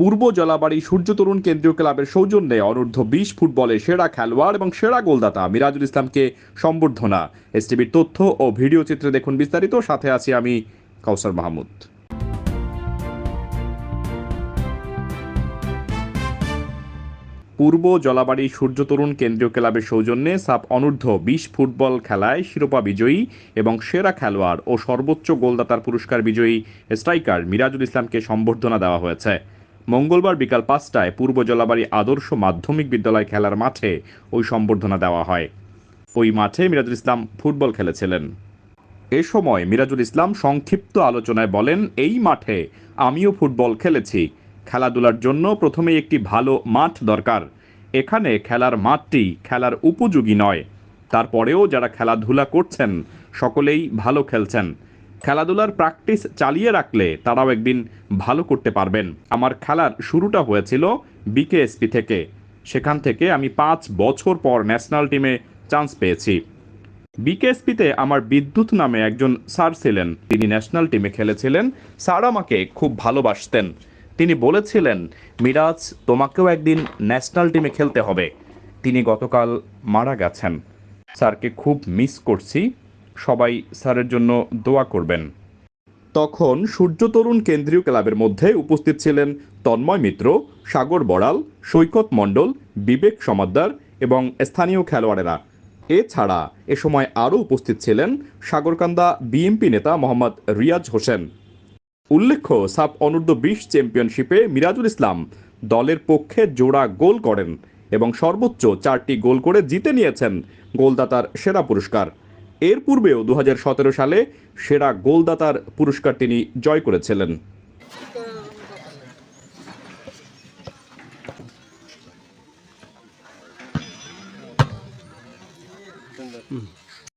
পূর্ব জলাবাড়ি সূর্য তরুণ কেন্দ্রীয় ক্লাবের সৌজন্যে অনূর্ধ্ব বিশ ফুটবলে সেরা খেলোয়াড় এবং সেরা গোলদাতা মিরাজুল ইসলামকে সম্বর্ধনা। এসটিভির তথ্য ও ভিডিও চিত্রে দেখুন বিস্তারিত। সাথে আছি আমি কাউসার মাহমুদ। পূর্ব জলাবাড়ি সূর্য তরুণ কেন্দ্রীয় ক্লাবের সৌজন্যে সাব অনূর্ধ্ব বিশ ফুটবল খেলায় শিরোপা বিজয়ী এবং সেরা খেলোয়াড় ও সর্বোচ্চ গোলদাতার পুরস্কার বিজয়ী স্ট্রাইকার মিরাজুল ইসলামকে সম্বর্ধনা দেওয়া হয়েছে। মঙ্গলবার বিকাল পাঁচটায় পূর্ব জলাবাড়ি আদর্শ মাধ্যমিক বিদ্যালয় খেলার মাঠে ওই সম্বর্ধনা দেওয়া হয়। ওই মাঠে মিরাজুল ইসলাম ফুটবল খেলেছিলেন। এ সময় মিরাজুল ইসলাম সংক্ষিপ্ত আলোচনায় বলেন, এই মাঠে আমিও ফুটবল খেলেছি। খেলাধুলার জন্য প্রথমেই একটি ভালো মাঠ দরকার। এখানে খেলার মাঠটি খেলার উপযোগী নয়। তারপরেও যারা খেলাধুলা করছেন, সকলেই ভালো খেলছেন। খেলাধুলার প্র্যাকটিস চালিয়ে রাখলে তারাও একদিন ভালো করতে পারবেন। আমার খেলার শুরুটা হয়েছিল বিকেএসপি থেকে। সেখান থেকে আমি পাঁচ বছর পর ন্যাশনাল টিমে চান্স পেয়েছি। বিকেএসপিতে আমার বিদ্যুৎ নামে একজন স্যার ছিলেন। তিনি ন্যাশনাল টিমে খেলেছিলেন। স্যার আমাকে খুব ভালোবাসতেন। তিনি বলেছিলেন, মিরাজ, তোমাকেও একদিন ন্যাশনাল টিমে খেলতে হবে। তিনি গতকাল মারা গেছেন। স্যারকে খুব মিস করছি। সবাই স্যারের জন্য দোয়া করবেন। তখন সূর্য তরুণ কেন্দ্রীয় ক্লাবের মধ্যে উপস্থিত ছিলেন তন্ময় মিত্র, সাগর বড়াল, সৈকত মণ্ডল, বিবেক সমাদ্দার এবং স্থানীয় খেলোয়াড়েরা। এছাড়া এ সময় আরও উপস্থিত ছিলেন সাগরকান্দা বিএমপি নেতা মোহাম্মদ রিয়াজ হোসেন। উল্লেখ্য, সাব অনূর্ধ্ব বিশ চ্যাম্পিয়নশিপে মিরাজুল ইসলাম দলের পক্ষে জোড়া গোল করেন এবং সর্বোচ্চ চারটি গোল করে জিতে নিয়েছেন গোলদাতার সেরা পুরস্কার। এর পূর্বেও দু হাজার সতেরো সালে সেরা গোলদাতার পুরস্কার তিনি জয় করেছিলেন। সুন্দর